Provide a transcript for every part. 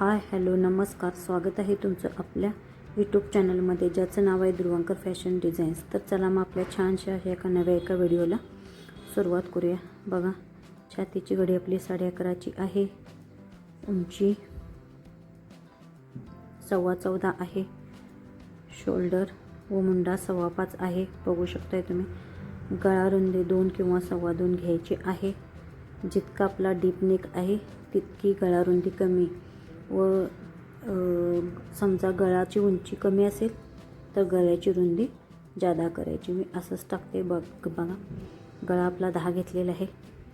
Hi hello नमस्कार. स्वागत आहे तुमचं आपल्या यूट्यूब चॅनलमध्ये ज्याचं नाव आहे ध्रुवांकर फॅशन डिझाईन्स. तर चला मग आपल्या छानशा अशा एका नव्या एका व्हिडिओला सुरुवात करूया. बघा छातीची घडी आपली साडे अकराची आहे. उंची सव्वा चौदा आहे. शोल्डर व मुंडा सव्वा पाच आहे. बघू शकताय तुम्ही गळा रुंदी दोन किंवा सव्वा दोन घ्यायची आहे. जितका आपला डीप नेक आहे तितकी गळा रुंदी कमी व समजा गळाची उंची कमी असेल तर गळ्याची रुंदी जादा करायची. मी असंच टाकते. बघ बघा. गळा आपला दहा घेतलेला आहे.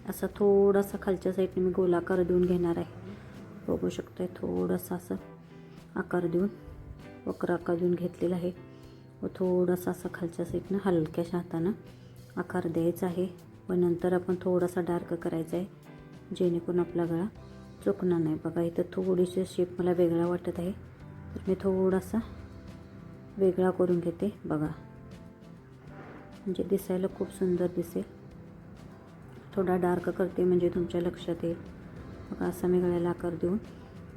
असा थोडासा खालच्या साईडने मी गोलाकार देऊन घेणार आहे. बघू शकतो आहे थोडासा असं आकार देऊन वक्र आकार देऊन घेतलेला आहे. व थोडासा असा खालच्या साईडनं हलक्याशा हातानं आकार द्यायचा आहे. व नंतर आपण थोडासा डार्क करायचा आहे. जेणेकरून आपला गळा चुकणार नाही. बघा इथं थोडीशी शेप मला वेगळा वाटत आहे. तर मी थोडासा वेगळा करून घेते. बघा. म्हणजे दिसायला खूप सुंदर दिसेल. थोडा डार्क करते म्हणजे तुमच्या लक्षात येईल. बघा असा मी गळ्याला आकार देऊन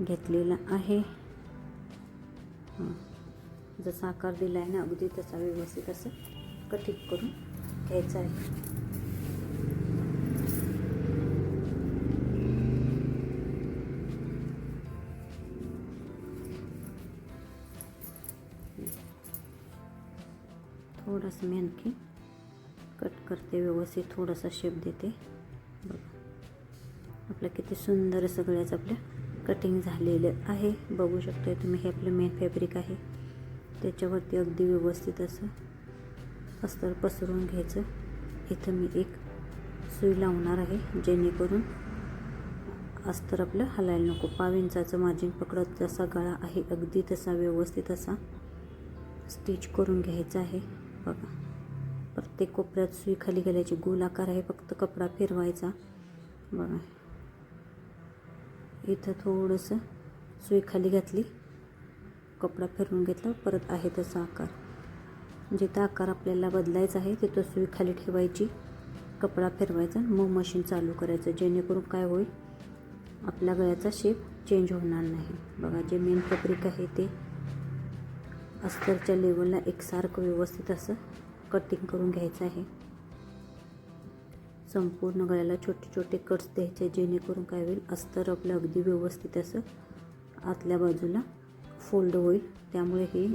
घेतलेला आहे. जसा आकार दिला आहे ना अगदी तसा व्यवस्थित असं कटिंग करून घ्यायचं आहे. थोडंसं मी आणखी कट करते व्यवस्थित थोडासा शेप देते. बघा. आपलं किती सुंदर सगळ्याच आपल्या कटिंग झालेलं आहे. बघू शकताय तुम्ही हे आपलं मेन फॅब्रिक आहे. त्याच्यावरती अगदी व्यवस्थित असं अस्तर पसरून घ्यायचं. इथं मी एक सुई लावणार आहे जेणेकरून अस्तर आपलं हलायला नको. पाव इंचाचं मार्जिन पकडत जसा गळा आहे अगदी तसा व्यवस्थित असा स्टिच करून घ्यायचा आहे. बघा प्रत्येक कोपऱ्यात सुई खाली गेल्याची गोल आकार आहे फक्त कपडा फिरवायचा. बघा. इथं थोडंसं सुई खाली घातली. कपडा फिरवून घेतला परत आहे तसा आकार. म्हणजे जिथं आकार आपल्याला बदलायचा आहे तिथं सुई खाली ठेवायची कपडा फिरवायचा मग मशीन चालू करायचं. जेणेकरून काय होईल आपल्या गळ्याचा शेप चेंज होणार नाही. बघा जे मेन फॅब्रिक आहे ते अस्तरच्या लेवलला एकसारखं व्यवस्थित असं कटिंग करून घ्यायचं आहे. संपूर्ण गळ्याला छोटे छोटे कट्स द्यायचे जेणेकरून काय होईल अस्तर आपलं अगदी व्यवस्थित असं आतल्या बाजूला फोल्ड होईल. त्यामुळे हे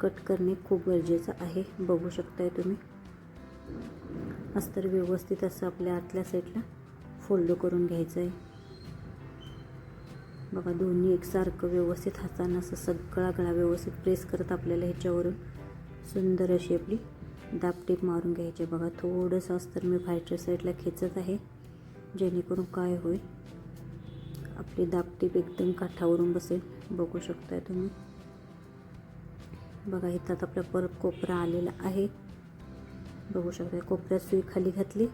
कट करणे खूप गरजेचं आहे. बघू शकताय तुम्ही. अस्तर व्यवस्थित असं आपल्या आतल्या साईडला फोल्ड करून घ्यायचं आहे बघा दोन्ही एकसारखं व्यवस्थित हातानं असं सगळा गळा व्यवस्थित प्रेस करत आपल्याला ह्याच्यावरून सुंदर अशी आपली दापटीप मारून घ्यायची. बघा थोडंसं अस्तर मी फायटर साईडला खेचत आहे जेणेकरून काय होईल आपली दापटीप एकदम काठावरून बसेल. बघू शकताय तुम्ही. बघा इथं आता आपला परत कोपरा आलेला आहे. बघू शकताय कोपऱ्यात सुई खाली घातली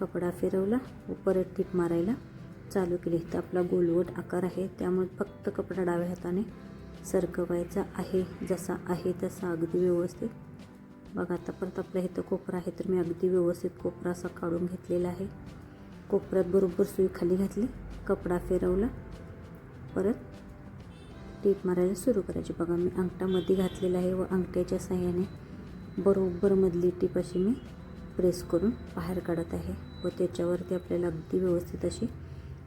कपडा फिरवला व परत टीप मारायला. चालू केली. तर आपला गोलवट आकार आहे. त्यामुळे फक्त कपडा डाव्या हाताने सरकवायचा आहे. जसा आहे तसा अगदी व्यवस्थित. बघा आता परत आपल्या इथं कोपरा आहे तर मी अगदी व्यवस्थित कोपरा असा काढून घेतलेला आहे. कोपऱ्यात बरोबर सुई खाली घातली कपडा फिरवला. परत टीप मारायला सुरू करायची. बघा मी अंगठामध्ये घातलेला आहे व अंगठ्याच्या साह्याने बरोबर मधली टीप अशी मी प्रेस करून बाहेर काढत आहे. व त्याच्यावरती आपल्याला अगदी व्यवस्थित अशी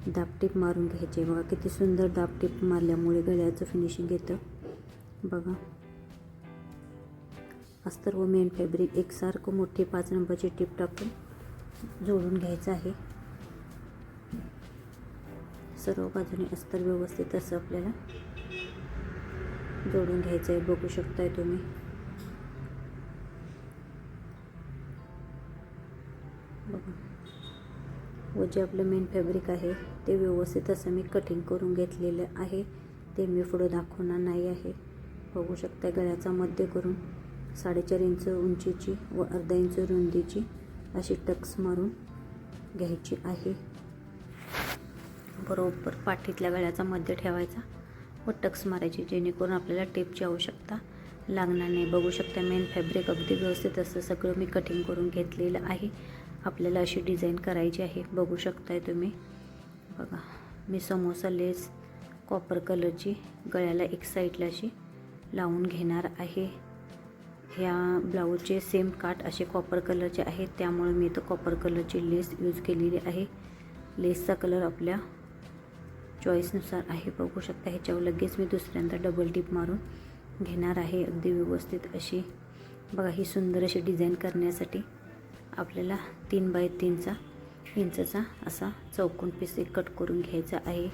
दापटीप मारून घ्यायचे. बघा किती सुंदर दापटीप मारल्यामुळे गळ्याचं फिनिशिंग येतं. बघा. अस्तर व मेन फॅब्रिक एकसारखं मोठी पाच नंबरची टीप टाकून जोडून घ्यायचं आहे. सर्व बाजूने अस्तर व्यवस्थित असं आपल्याला जोडून घ्यायचं आहे बघू शकताय तुम्ही. जे आपलं मेन फॅब्रिक आहे ते व्यवस्थित असं मी कटिंग करून घेतलेलं आहे. ते मी पुढं दाखवणार नाही आहे. बघू शकता गळ्याचा मध्य करून साडेचार इंच उंचीची व अर्धा इंच रुंदीची अशी टक्स मारून घ्यायची आहे. बरोबर पाठीतल्या गळ्याचा मध्य ठेवायचा व टक्स मारायची जेणेकरून आपल्याला टेपची आवश्यकता लागणार नाही. बघू शकता मेन फॅब्रिक अगदी व्यवस्थित असं सगळं मी कटिंग करून घेतलेलं आहे. आपल्याला अशी डिझाईन करायची आहे. बघू शकताय तुम्ही. बघा मी समोसा लेस कॉपर कलरची गळ्याला एक साईडला अशी लावून घेणार आहे. ह्या ब्लाऊजचे सेम काठ असे कॉपर कलरचे आहेत. त्यामुळे मी इथं कॉपर कलरची लेस यूज केलेली आहे. लेसचा कलर आपल्या चॉईसनुसार आहे. बघू शकता ह्याच्यावर लगेच मी दुसऱ्यांदा डबल टिप मारून घेणार आहे. अगदी व्यवस्थित अशी. बघा ही सुंदर अशी डिझाईन करण्यासाठी आपल्याला तीन बाय तीनचा इंचचा असा चौकोन पीस एक कट करून घ्यायचा आहे.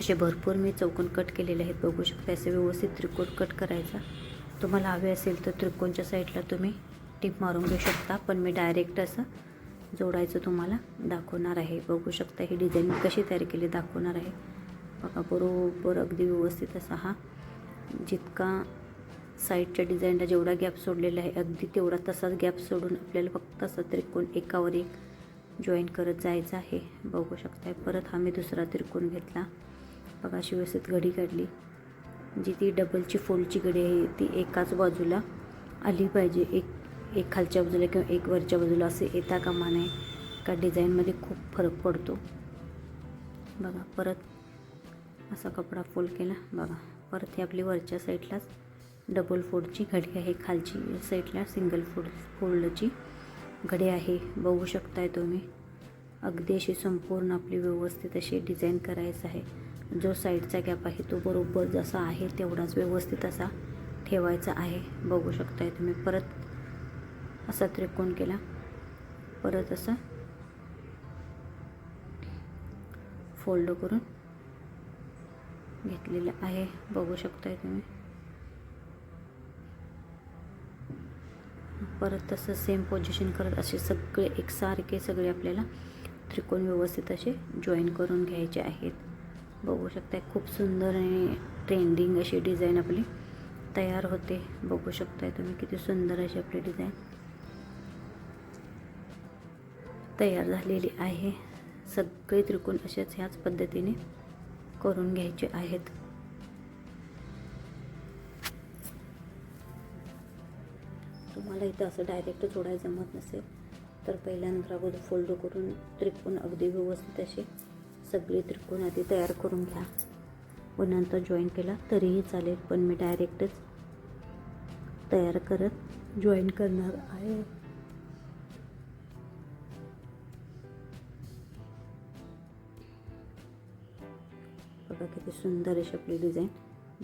असे भरपूर मी चौकोन कट केलेले आहेत. बघू शकता असे व्यवस्थित त्रिकोण कट करायचा. तुम्हाला हवे असेल तर त्रिकोणच्या साईडला तुम्ही टिप मारून घेऊ शकता. पण मी डायरेक्ट असं जोडायचं तुम्हाला दाखवणार आहे. बघू शकता ही डिझाईन मी कशी तयार केली दाखवणार आहे. बघा बरोबर अगदी व्यवस्थित असा हा जितका साईडच्या डिझाईनला जेवढा गॅप सोडलेला आहे अगदी तेवढा तसाच गॅप सोडून आपल्याला फक्त असा त्रिकोण एकावर एक जॉईन करत जायचं आहे. बघू शकताय परत हा मी दुसरा त्रिकोण घेतला. बघा अशी व्यवस्थित घडी काढली. जी ती डबलची फोल्डची घडी आहे ती एकाच बाजूला आली पाहिजे. एक एक खालच्या बाजूला किंवा एक वरच्या बाजूला असे येता कामा नये. का डिझाईनमध्ये खूप फरक पडतो. बघा परत असा कपडा फोल्ड केला. बघा परत ही आपली वरच्या साईडलाच डबल फोल्डची घडी आहे खालची साईडला सिंगल फोल्ड फोल्डची घडी आहे. बघू शकताय तुम्ही. अगदी अशी संपूर्ण आपली व्यवस्थित अशी डिझाईन करायचं आहे. जो साईडचा गॅप आहे तो बरोबर जसा आहे तेवढाच व्यवस्थित असा ठेवायचा आहे. बघू शकताय तुम्ही. परत असा त्रिकोण केला. परत असा फोल्ड करून घेतलेलं आहे. बघू शकताय तुम्ही. परत तसं सेम पोझिशन करत असे सगळे एकसारखे सगळे आपल्याला त्रिकोण व्यवस्थित असे जॉईन करून घ्यायचे आहेत. बघू शकताय खूप सुंदर आणि ट्रेंडिंग अशी डिझाईन आपली तयार होते. बघू शकताय तुम्ही किती सुंदर अशी आपली डिझाईन तयार झालेली आहे. सगळे त्रिकोण अशाच ह्याच पद्धतीने करून घ्यायचे आहेत. तुम्हाला इथं असं डायरेक्ट जोडायला जमत नसेल तर पहिल्यांदा अगोदर फोल्ड करून त्रिकोण अगदी व्यवस्थित असे सगळे त्रिकोण आधी तयार करून घ्या. व नंतर जॉईन केला तरीही चालेल पण मी डायरेक्टच तयार करत जॉईन करणार आहे. बघा किती सुंदर अशी आपली डिझाईन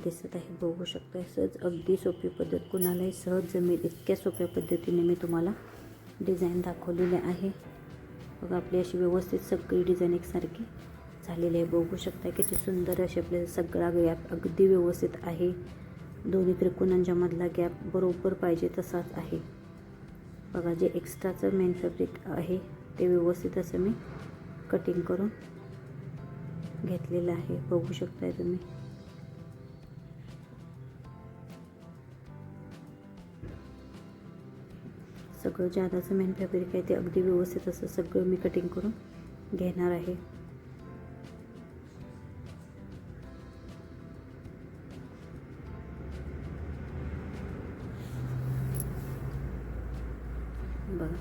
दिसत आहे बघू शकता सहज अगदी सोपी पद्धत. कुणालाही सहज जमेल इतक्या सोप्या पद्धतीने मी तुम्हाला डिझाईन दाखवलेली आहे. बघा आपली अशी व्यवस्थित सगळी डिझाईन एकसारखी झालेली आहे. बघू शकता किती सुंदर अशी आपल्याला सगळा गॅप अगदी व्यवस्थित आहे. दोन्ही त्रिकोणांच्या मधला गॅप बरोबर पाहिजे तसाच आहे. बघा जे एक्स्ट्राचं मेन फॅब्रिक आहे ते व्यवस्थित असं मी कटिंग करून घेतलेलं आहे. बघू शकताय तुम्ही. सगळं आताचं मेन फॅब्रिक आहे ते अगदी व्यवस्थित असं सगळं मी कटिंग करून घेणार आहे. बघा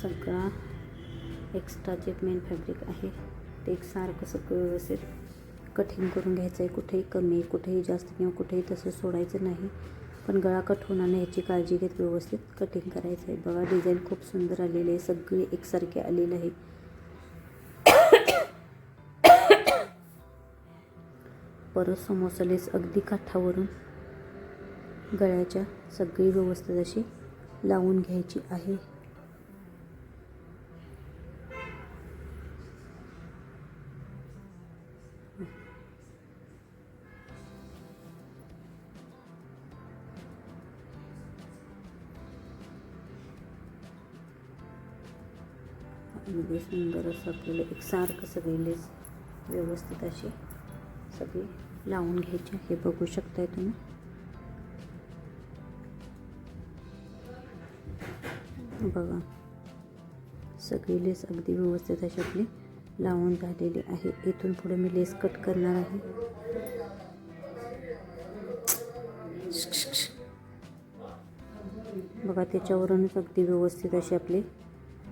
सगळा एक्स्ट्रा जे मेन फॅब्रिक आहे ते एक सारखं सगळं व्यवस्थित कटिंग करून घ्यायचं आहे कुठेही कमी कुठेही जास्त किंवा कुठेही तसं सोडायचं नाही. पण गळा कट होणार नाही याची काळजी घेत व्यवस्थित कटिंग करायचं आहे. बघा डिझाईन खूप सुंदर आलेली आहे. सगळी एकसारखे आलेली आहे. परत समोसालेस अगदी काठावरून गळ्याच्या सगळी व्यवस्थित अशी लावून घ्यायची आहे. अगदी सुंदर असं आपल्याला एकसारखं सगळी लेस व्यवस्थित अशी सगळी लावून घ्यायची. हे बघू शकताय तुम्ही. बघा. सगळी लेस अगदी व्यवस्थित अशी आपली लावून झालेली आहे. इथून पुढे मी लेस कट करणार आहे. बघा त्याच्यावरूनच अगदी व्यवस्थित अशी आपली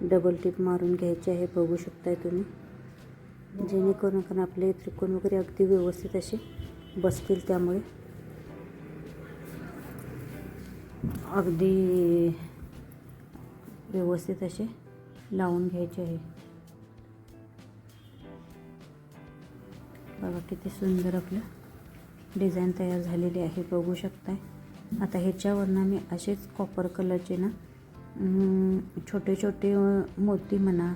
डबल टिप मारून घ्यायची आहे बघू शकताय तुम्ही. जेणेकरून कारण आपले त्रिकोण वगैरे अगदी व्यवस्थित असे बसतील त्यामुळे. अगदी व्यवस्थित असे लावून घ्यायचे आहे. बघा किती सुंदर आपलं डिझाईन तयार झालेली आहे बघू शकताय. आता ह्याच्यावरनं मी असेच कॉपर कलरचे ना छोटे छोटे मोती म्हणा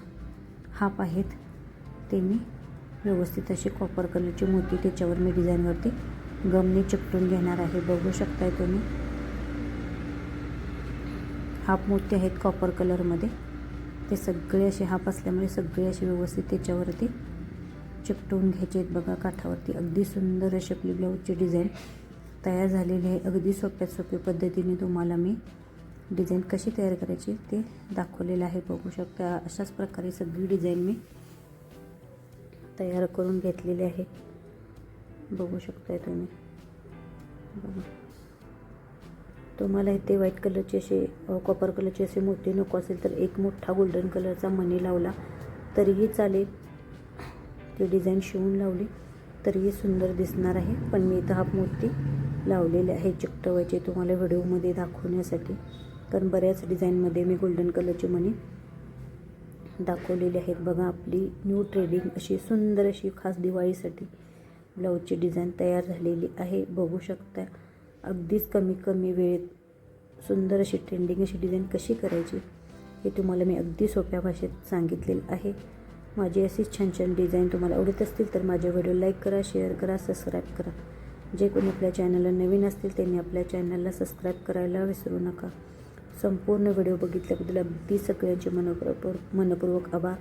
हाप आहेत ते मी व्यवस्थित असे कॉपर कलरचे मोती त्याच्यावर मी डिझाईनवरती गमने चिकटून घेणार आहे. बघू शकताय तुम्ही. हाफ मोती आहेत कॉपर कलरमध्ये ते सगळे असे हाफ असल्यामुळे सगळे असे व्यवस्थित त्याच्यावरती चिकटवून घ्यायचे आहेत बघा काठावरती. अगदी सुंदर अशी आपली ब्लाऊजची डिझाईन तयार झालेली आहे. अगदी सोप्यात सोप्या पद्धतीने तुम्हाला मी डिझाईन कशी तयार करायची ते दाखवलेलं आहे बघू शकता. अशाच प्रकारे सगळी डिझाईन मी तयार करून घेतलेली आहे. बघू शकताय तुम्ही. बघा. तुम्हाला इथे व्हाईट कलरचे असे कॉपर कलरचे असे मोती नको असेल तर एक मोठा गोल्डन कलरचा मणी लावला तरीही चालेल. ती डिझाईन शिवून लावली तरीही सुंदर दिसणार आहे. पण मी इथं हा मोती लावलेले आहे चिकटवायचे तुम्हाला व्हिडिओमध्ये दाखवण्यासाठी. कारण बऱ्याच डिझाईनमध्ये मी गोल्डन कलरची मणी दाखवलेली आहेत. बघा आपली न्यू ट्रेडिंग अशी सुंदर अशी खास दिवाळीसाठी ब्लाऊजची डिझाईन तयार झालेली आहे. बघू शकता अगदीच कमी कमी वेळेत सुंदर अशी ट्रेंडिंग अशी डिझाईन कशी करायची हे तुम्हाला मी अगदी सोप्या भाषेत सांगितलेलं आहे. माझी अशीच छान छान डिझाईन तुम्हाला आवडत असतील तर माझ्या व्हिडिओ लाईक करा शेअर करा सबस्क्राईब करा. जे कोणी आपल्या चॅनलला नवीन असतील त्यांनी आपल्या चॅनलला सबस्क्राईब करायला विसरू नका. संपूर्ण व्हिडिओ बघितल्याबद्दल अगदी सगळ्यांचे मनपूर्वक मनपूर्वक आभार.